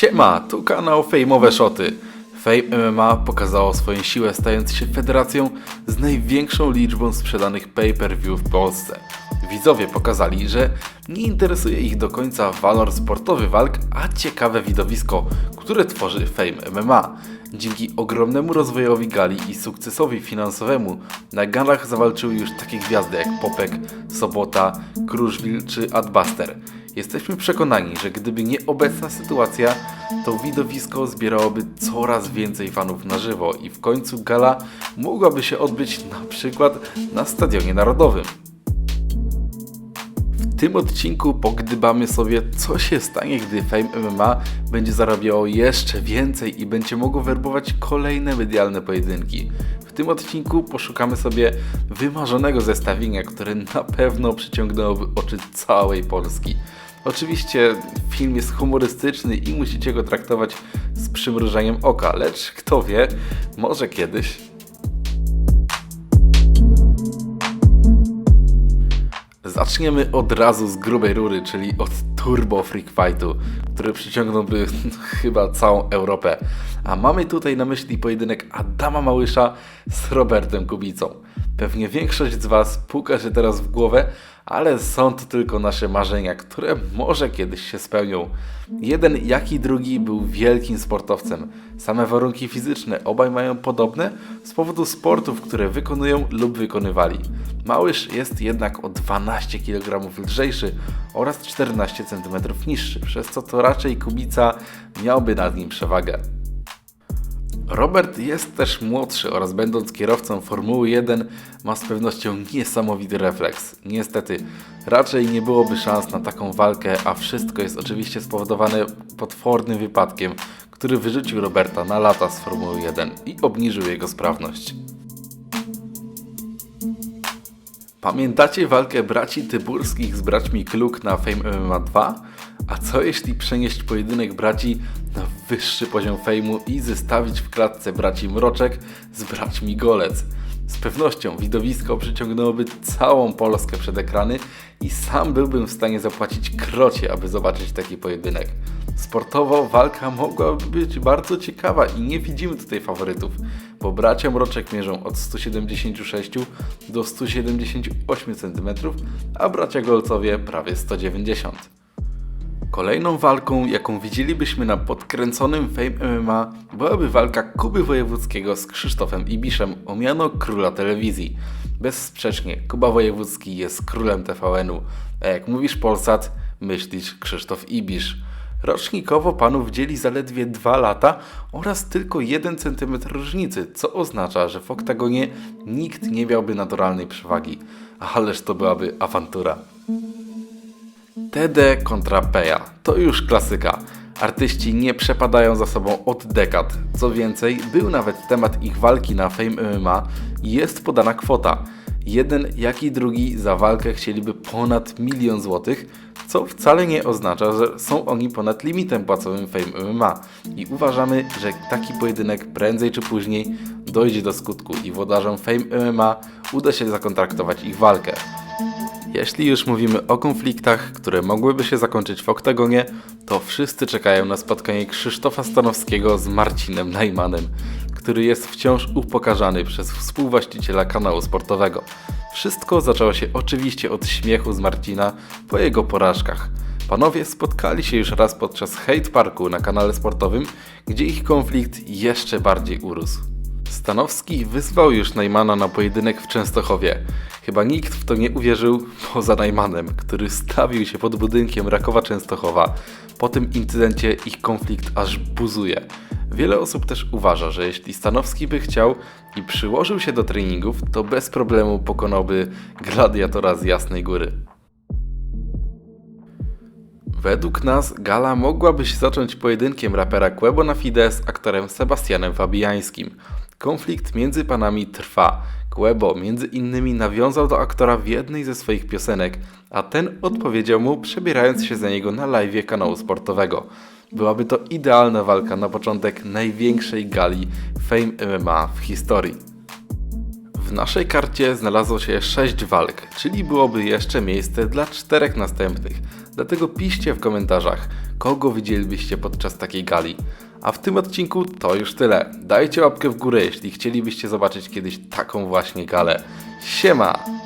Siema, tu kanał Fejmowe Szoty. Fame MMA pokazało swoją siłę stając się federacją z największą liczbą sprzedanych pay-per-view w Polsce. Widzowie pokazali, że nie interesuje ich do końca walor sportowy walk, a ciekawe widowisko, które tworzy Fame MMA. Dzięki ogromnemu rozwojowi gali i sukcesowi finansowemu na galach zawalczyły już takie gwiazdy jak Popek, Sobota, Kruszwil czy Adbuster. Jesteśmy przekonani, że gdyby nie obecna sytuacja, to widowisko zbierałoby coraz więcej fanów na żywo i w końcu gala mogłaby się odbyć na przykład na Stadionie Narodowym. W tym odcinku pogdybamy sobie, co się stanie, gdy Fame MMA będzie zarabiało jeszcze więcej i będzie mogło werbować kolejne medialne pojedynki. W tym odcinku poszukamy sobie wymarzonego zestawienia, które na pewno przyciągnęłoby oczy całej Polski. Oczywiście film jest humorystyczny i musicie go traktować z przymrużeniem oka, lecz kto wie, może kiedyś Zaczniemy od razu z grubej rury, czyli od Turbo Freak Fightu, który przyciągnąłby chyba całą Europę. A mamy tutaj na myśli pojedynek Adama Małysza z Robertem Kubicą. Pewnie większość z Was puka się teraz w głowę, ale są to tylko nasze marzenia, które może kiedyś się spełnią. Jeden, jak i drugi był wielkim sportowcem. Same warunki fizyczne obaj mają podobne z powodu sportów, które wykonują lub wykonywali. Małysz jest jednak o 12 kg lżejszy oraz 14 cm niższy, przez co to raczej Kubica miałby nad nim przewagę. Robert jest też młodszy oraz będąc kierowcą Formuły 1 ma z pewnością niesamowity refleks. Niestety, raczej nie byłoby szans na taką walkę, a wszystko jest oczywiście spowodowane potwornym wypadkiem, który wyrzucił Roberta na lata z Formuły 1 i obniżył jego sprawność. Pamiętacie walkę braci Tyburskich z braćmi Kluk na Fame MMA 2? A co jeśli przenieść pojedynek braci na wyższy poziom fejmu i zestawić w klatce braci Mroczek z braćmi Golec? Z pewnością widowisko przyciągnęłoby całą Polskę przed ekrany i sam byłbym w stanie zapłacić krocie, aby zobaczyć taki pojedynek. Sportowo walka mogłaby być bardzo ciekawa i nie widzimy tutaj faworytów, bo bracia Mroczek mierzą od 176 do 178 cm, a bracia Golcowie prawie 190 Kolejną walką, jaką widzielibyśmy na podkręconym Fame MMA, byłaby walka Kuby Wojewódzkiego z Krzysztofem Ibiszem o miano króla telewizji. Bezsprzecznie, Kuba Wojewódzki jest królem TVN-u, a jak mówisz Polsat, myślisz Krzysztof Ibisz. Rocznikowo panów dzieli zaledwie 2 lata oraz tylko 1 cm różnicy, co oznacza, że w oktagonie nikt nie miałby naturalnej przewagi. Ależ to byłaby awantura. TD kontra Peja to już klasyka. Artyści nie przepadają za sobą od dekad. Co więcej, był nawet temat ich walki na Fame MMA i jest podana kwota. Jeden, jak i drugi za walkę chcieliby ponad milion złotych, co wcale nie oznacza, że są oni ponad limitem płacowym Fame MMA. I uważamy, że taki pojedynek prędzej czy później dojdzie do skutku i włodarzom Fame MMA uda się zakontraktować ich walkę. Jeśli już mówimy o konfliktach, które mogłyby się zakończyć w oktagonie, to wszyscy czekają na spotkanie Krzysztofa Stanowskiego z Marcinem Najmanem, który jest wciąż upokarzany przez współwłaściciela kanału sportowego. Wszystko zaczęło się oczywiście od śmiechu z Marcina po jego porażkach. Panowie spotkali się już raz podczas Hate Parku na kanale sportowym, gdzie ich konflikt jeszcze bardziej urósł. Stanowski wyzwał już Najmana na pojedynek w Częstochowie. Chyba nikt w to nie uwierzył poza Najmanem, który stawił się pod budynkiem Rakowa Częstochowa. Po tym incydencie ich konflikt aż buzuje. Wiele osób też uważa, że jeśli Stanowski by chciał i przyłożył się do treningów, to bez problemu pokonałby gladiatora z Jasnej Góry. Według nas gala mogłaby się zacząć pojedynkiem rapera Quebo na Fide z aktorem Sebastianem Fabiańskim. Konflikt między panami trwa. Quebo między innymi nawiązał do aktora w jednej ze swoich piosenek, a ten odpowiedział mu przebierając się za niego na live kanału sportowego. Byłaby to idealna walka na początek największej gali Fame MMA w historii. W naszej karcie znalazło się 6 walk, czyli byłoby jeszcze miejsce dla czterech następnych. Dlatego piszcie w komentarzach, kogo widzielibyście podczas takiej gali. A w tym odcinku to już tyle. Dajcie łapkę w górę, jeśli chcielibyście zobaczyć kiedyś taką właśnie galę. Siema!